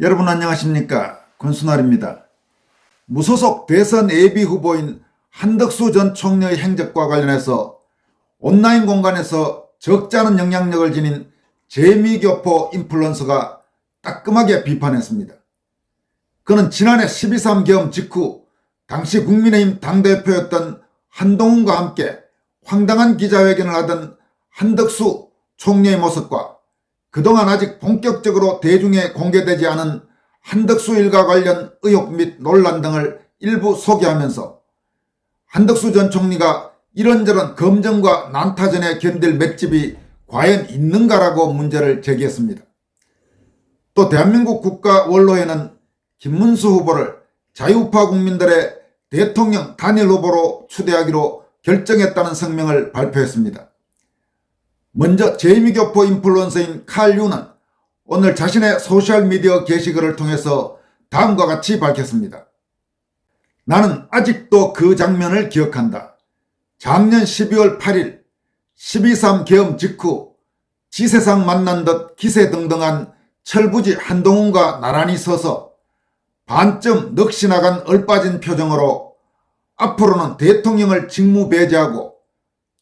여러분 안녕하십니까 권순환입니다. 무소속 대선 예비 후보인 한덕수 전 총리의 행적과 관련해서 온라인 공간에서 적지 않은 영향력을 지닌 재미교포 인플루언서가 따끔하게 비판했습니다. 그는 지난해 12.3 계엄 직후 당시 국민의힘 당대표였던 한동훈과 함께 황당한 기자회견을 하던 한덕수 총리의 모습과 그동안 아직 본격적으로 대중에 공개되지 않은 한덕수 일가 관련 의혹 및 논란 등을 일부 소개하면서 한덕수 전 총리가 이런저런 검증과 난타전에 견딜 맷집이 과연 있는가라고 문제를 제기했습니다. 또 대한민국 국가 원로에는 김문수 후보를 자유파 국민들의 대통령 단일 후보로 추대하기로 결정했다는 성명을 발표했습니다. 먼저 제이미교포 인플루언서인 칼 유는 오늘 자신의 소셜미디어 게시글을 통해서 다음과 같이 밝혔습니다. 나는 아직도 그 장면을 기억한다. 작년 12월 8일 12.3 계엄 직후 지세상 만난 듯 기세등등한 철부지 한동훈과 나란히 서서 반쯤 넋이 나간 얼빠진 표정으로 앞으로는 대통령을 직무배제하고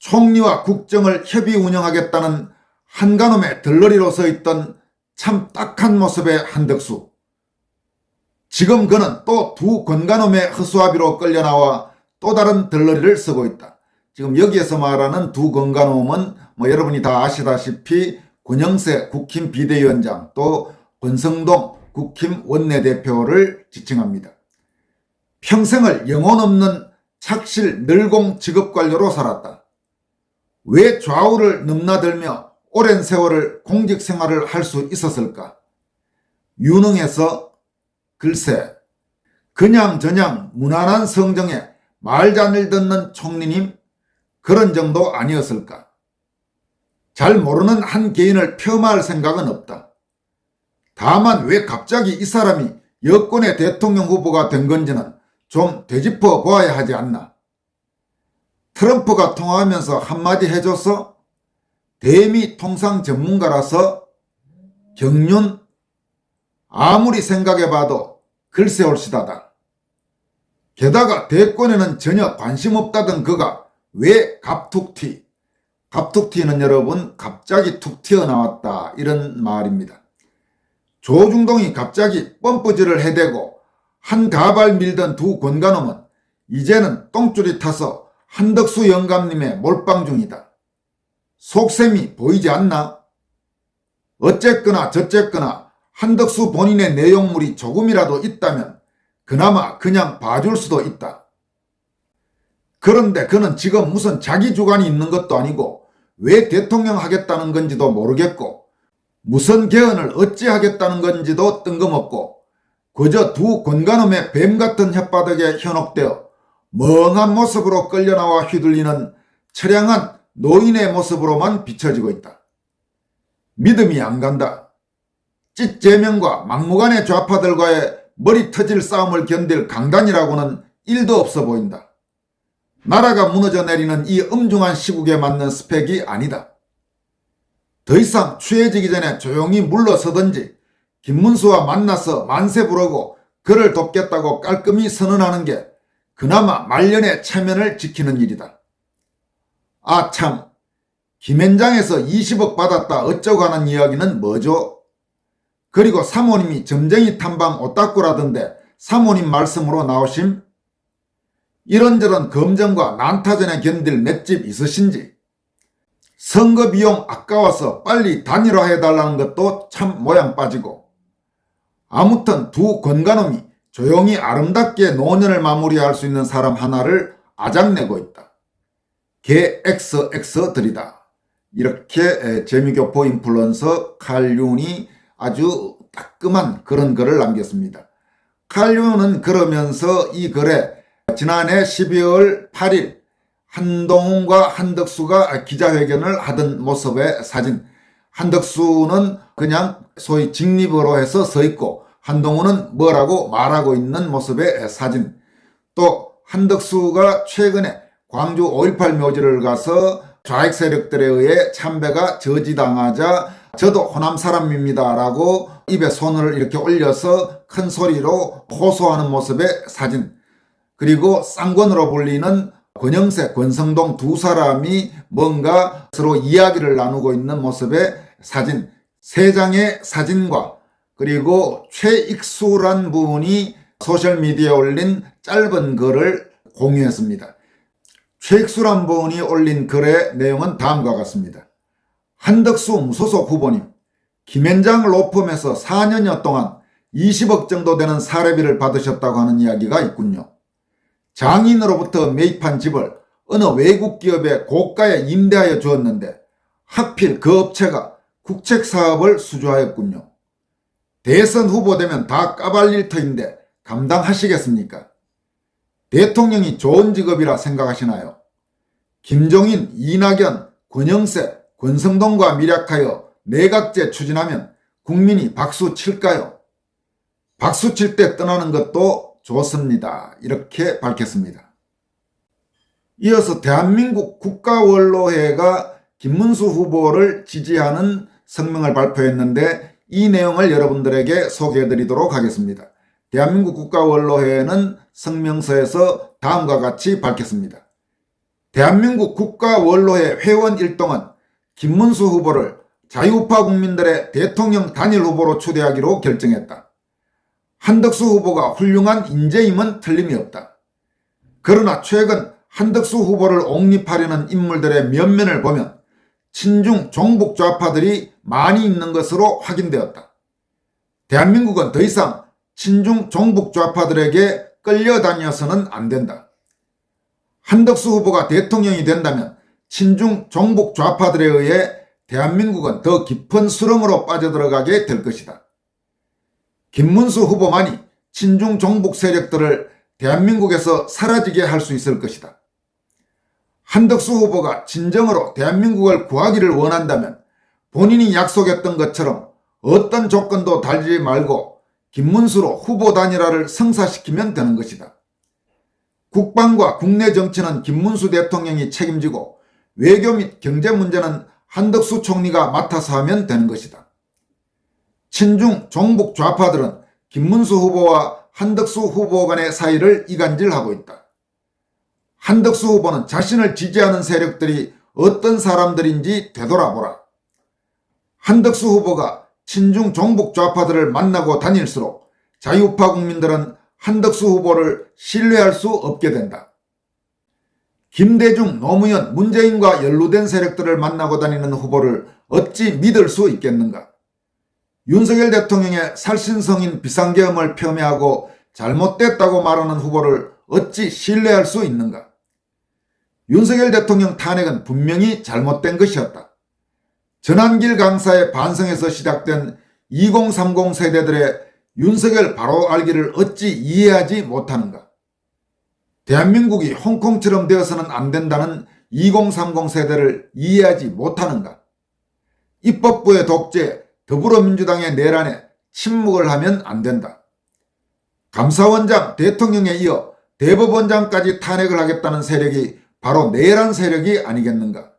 총리와 국정을 협의 운영하겠다는 한가놈의 들러리로 서 있던 참 딱한 모습의 한덕수. 지금 그는 또 두 권가놈의 허수아비로 끌려나와 또 다른 들러리를 쓰고 있다. 지금 여기에서 말하는 두 권가놈은 뭐 여러분이 다 아시다시피 권영세 국힘 비대위원장 또 권성동 국힘 원내대표를 지칭합니다. 평생을 영혼 없는 착실 늘공 직업관료로 살았다. 왜 좌우를 넘나들며 오랜 세월을 공직 생활을 할 수 있었을까? 유능해서 글쎄 그냥 저냥 무난한 성정에 말잔을 듣는 총리님 그런 정도 아니었을까? 잘 모르는 한 개인을 폄하할 생각은 없다. 다만 왜 갑자기 이 사람이 여권의 대통령 후보가 된 건지는 좀 되짚어 보아야 하지 않나. 트럼프가 통화하면서 한마디 해줘서 대미 통상 전문가라서 경륜 아무리 생각해봐도 글쎄 올시다다. 게다가 대권에는 전혀 관심 없다던 그가 왜 갑툭튀 갑툭튀는 여러분 갑자기 툭 튀어나왔다 이런 말입니다. 조중동이 갑자기 펌프질을 해대고 한 가발 밀던 두 권가놈은 이제는 똥줄이 타서 한덕수 영감님의 몰빵 중이다. 속셈이 보이지 않나? 어쨌거나 저쨌거나 한덕수 본인의 내용물이 조금이라도 있다면 그나마 그냥 봐줄 수도 있다. 그런데 그는 지금 무슨 자기 주관이 있는 것도 아니고 왜 대통령 하겠다는 건지도 모르겠고 무슨 개헌을 어찌 하겠다는 건지도 뜬금없고 그저 두 권가놈의 뱀 같은 혓바닥에 현혹되어 멍한 모습으로 끌려나와 휘둘리는 처량한 노인의 모습으로만 비춰지고 있다. 믿음이 안 간다. 찢제명과 막무가내 좌파들과의 머리 터질 싸움을 견딜 강단이라고는 일도 없어 보인다. 나라가 무너져 내리는 이 엄중한 시국에 맞는 스펙이 아니다. 더 이상 취해지기 전에 조용히 물러서든지 김문수와 만나서 만세 부르고 그를 돕겠다고 깔끔히 선언하는 게 그나마 말년의 체면을 지키는 일이다. 아 참, 김현장에서 20억 받았다 어쩌고 하는 이야기는 뭐죠? 그리고 사모님이 점쟁이 탐방 오따꾸라던데 사모님 말씀으로 나오심? 이런저런 검증과 난타전에 견딜 맷집 있으신지? 선거 비용 아까워서 빨리 단일화해달라는 것도 참 모양 빠지고 아무튼 두 건가놈이 조용히 아름답게 노년을 마무리할 수 있는 사람 하나를 아작내고 있다. 개 XX들이다. 이렇게 재미교포 인플루언서 칼륜이 아주 따끔한 그런 글을 남겼습니다. 칼륜은 그러면서 이 글에 지난해 12월 8일 한동훈과 한덕수가 기자회견을 하던 모습의 사진. 한덕수는 그냥 소위 직립으로 해서 서 있고 한동훈은 뭐라고 말하고 있는 모습의 사진. 또 한덕수가 최근에 광주 5.18 묘지를 가서 좌익 세력들에 의해 참배가 저지당하자 저도 호남 사람입니다라고 입에 손을 이렇게 올려서 큰 소리로 호소하는 모습의 사진 그리고 쌍권으로 불리는 권영세, 권성동 두 사람이 뭔가 서로 이야기를 나누고 있는 모습의 사진 세 장의 사진과 그리고 최익수란 분이 소셜미디어에 올린 짧은 글을 공유했습니다. 최익수란 분이 올린 글의 내용은 다음과 같습니다. 한덕수 무소속 후보님, 김현장 로펌에서 4년여 동안 20억 정도 되는 사례비를 받으셨다고 하는 이야기가 있군요. 장인으로부터 매입한 집을 어느 외국 기업에 고가에 임대하여 주었는데 하필 그 업체가 국책 사업을 수주하였군요. 대선 후보 되면 다 까발릴 터인데 감당하시겠습니까? 대통령이 좋은 직업이라 생각하시나요? 김종인, 이낙연, 권영세, 권성동과 밀약하여 내각제 추진하면 국민이 박수 칠까요? 박수 칠 때 떠나는 것도 좋습니다. 이렇게 밝혔습니다. 이어서 대한민국 국가원로회가 김문수 후보를 지지하는 성명을 발표했는데 이 내용을 여러분들에게 소개해 드리도록 하겠습니다. 대한민국 국가원로회는 성명서에서 다음과 같이 밝혔습니다. 대한민국 국가원로회 회원 일동은 김문수 후보를 자유파 국민들의 대통령 단일 후보로 추대하기로 결정했다. 한덕수 후보가 훌륭한 인재임은 틀림이 없다. 그러나 최근 한덕수 후보를 옹립하려는 인물들의 면면을 보면 친중 종북 좌파들이 많이 있는 것으로 확인되었다. 대한민국은 더 이상 친중 종북 좌파들에게 끌려다녀서는 안 된다. 한덕수 후보가 대통령이 된다면 친중 종북 좌파들에 의해 대한민국은 더 깊은 수렁으로 빠져들어가게 될 것이다. 김문수 후보만이 친중 종북 세력들을 대한민국에서 사라지게 할 수 있을 것이다. 한덕수 후보가 진정으로 대한민국을 구하기를 원한다면 본인이 약속했던 것처럼 어떤 조건도 달지 말고 김문수로 후보 단일화를 성사시키면 되는 것이다. 국방과 국내 정치는 김문수 대통령이 책임지고 외교 및 경제 문제는 한덕수 총리가 맡아서 하면 되는 것이다. 친중 종북 좌파들은 김문수 후보와 한덕수 후보 간의 사이를 이간질하고 있다. 한덕수 후보는 자신을 지지하는 세력들이 어떤 사람들인지 되돌아보라. 한덕수 후보가 친중 종북 좌파들을 만나고 다닐수록 자유파 국민들은 한덕수 후보를 신뢰할 수 없게 된다. 김대중, 노무현, 문재인과 연루된 세력들을 만나고 다니는 후보를 어찌 믿을 수 있겠는가? 윤석열 대통령의 살신성인 비상계엄을 폄훼하고 잘못됐다고 말하는 후보를 어찌 신뢰할 수 있는가? 윤석열 대통령 탄핵은 분명히 잘못된 것이었다. 전한길 강사의 반성에서 시작된 2030 세대들의 윤석열 바로 알기를 어찌 이해하지 못하는가? 대한민국이 홍콩처럼 되어서는 안 된다는 2030 세대를 이해하지 못하는가? 입법부의 독재, 더불어민주당의 내란에 침묵을 하면 안 된다. 감사원장, 대통령에 이어 대법원장까지 탄핵을 하겠다는 세력이 바로 내란 세력이 아니겠는가?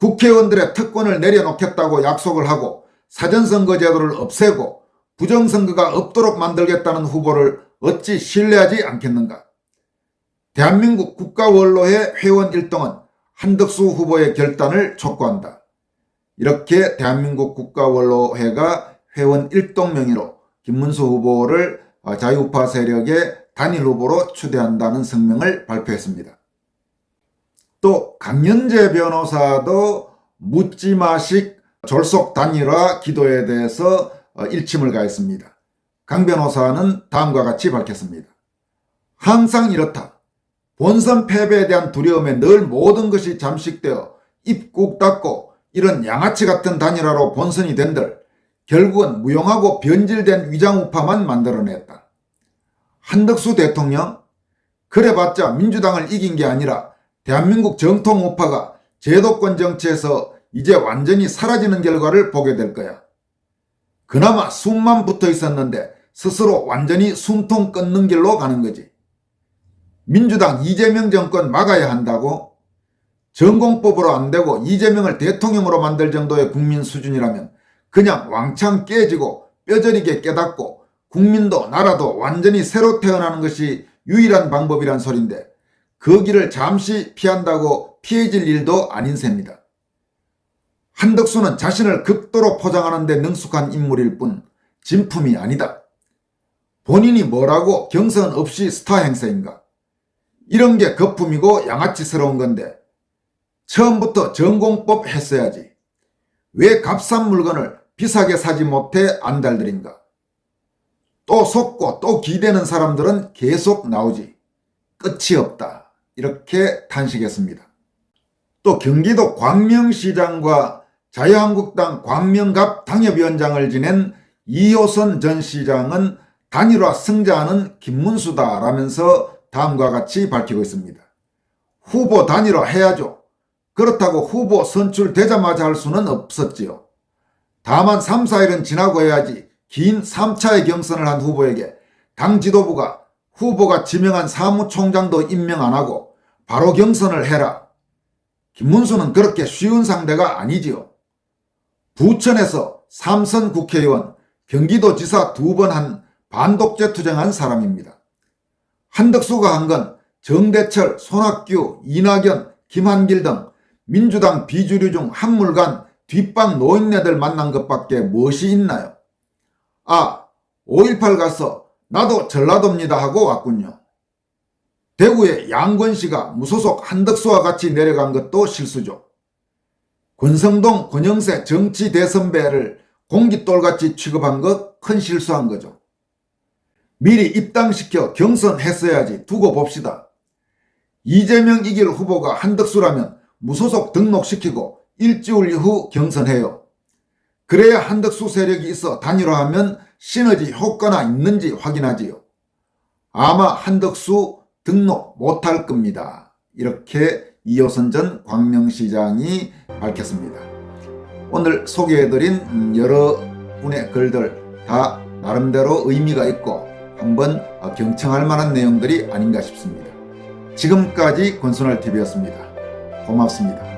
국회의원들의 특권을 내려놓겠다고 약속을 하고 사전선거 제도를 없애고 부정선거가 없도록 만들겠다는 후보를 어찌 신뢰하지 않겠는가? 대한민국 국가원로회 회원 일동은 한덕수 후보의 결단을 촉구한다. 이렇게 대한민국 국가원로회가 회원 일동 명의로 김문수 후보를 자유파 세력의 단일 후보로 추대한다는 성명을 발표했습니다. 또 강연재 변호사도 묻지마식 졸속 단일화 기도에 대해서 일침을 가했습니다. 강 변호사는 다음과 같이 밝혔습니다. 항상 이렇다. 본선 패배에 대한 두려움에 늘 모든 것이 잠식되어 입꾹 닫고 이런 양아치 같은 단일화로 본선이 된들 결국은 무용하고 변질된 위장우파만 만들어냈다. 한덕수 대통령 그래봤자 민주당을 이긴 게 아니라 대한민국 정통 우파가 제도권 정치에서 이제 완전히 사라지는 결과를 보게 될 거야. 그나마 숨만 붙어 있었는데 스스로 완전히 숨통 끊는 길로 가는 거지. 민주당 이재명 정권 막아야 한다고? 전공법으로 안 되고 이재명을 대통령으로 만들 정도의 국민 수준이라면 그냥 왕창 깨지고 뼈저리게 깨닫고 국민도 나라도 완전히 새로 태어나는 것이 유일한 방법이란 소린데 그 길을 잠시 피한다고 피해질 일도 아닌 셈입니다. 한덕수는 자신을 극도로 포장하는 데 능숙한 인물일 뿐 진품이 아니다. 본인이 뭐라고 경선 없이 스타 행세인가? 이런 게 거품이고 양아치스러운 건데 처음부터 전공법 했어야지. 왜 값싼 물건을 비싸게 사지 못해 안달들인가? 또 속고 또 기대는 사람들은 계속 나오지. 끝이 없다. 이렇게 탄식했습니다. 또 경기도 광명시장과 자유한국당 광명갑 당협위원장을 지낸 이호선 전 시장은 단일화 승자는 김문수다라면서 다음과 같이 밝히고 있습니다. 후보 단일화 해야죠. 그렇다고 후보 선출되자마자 할 수는 없었지요. 다만 3, 4일은 지나고 해야지 긴 3차의 경선을 한 후보에게 당 지도부가 후보가 지명한 사무총장도 임명 안 하고 바로 경선을 해라. 김문수는 그렇게 쉬운 상대가 아니지요. 부천에서 삼선 국회의원, 경기도지사 두 번 한 반독재 투쟁한 사람입니다. 한덕수가 한 건 정대철, 손학규, 이낙연, 김한길 등 민주당 비주류 중 한물간 뒷방 노인네들 만난 것밖에 무엇이 있나요? 아, 5.18 가서 나도 전라도입니다 하고 왔군요. 대구에 양권 씨가 무소속 한덕수와 같이 내려간 것도 실수죠. 권성동, 권영세 정치 대선배를 공깃돌같이 취급한 것 큰 실수한 거죠. 미리 입당시켜 경선했어야지 두고 봅시다. 이재명 이길 후보가 한덕수라면 무소속 등록시키고 일주일 후 경선해요. 그래야 한덕수 세력이 있어 단일화하면 시너지 효과나 있는지 확인하지요. 아마 한덕수 등록 못할 겁니다. 이렇게 이호선 전 광명시장이 밝혔습니다. 오늘 소개해드린 여러 분의 글들 다 나름대로 의미가 있고 한번 경청할 만한 내용들이 아닌가 싶습니다. 지금까지 권순월 TV였습니다. 고맙습니다.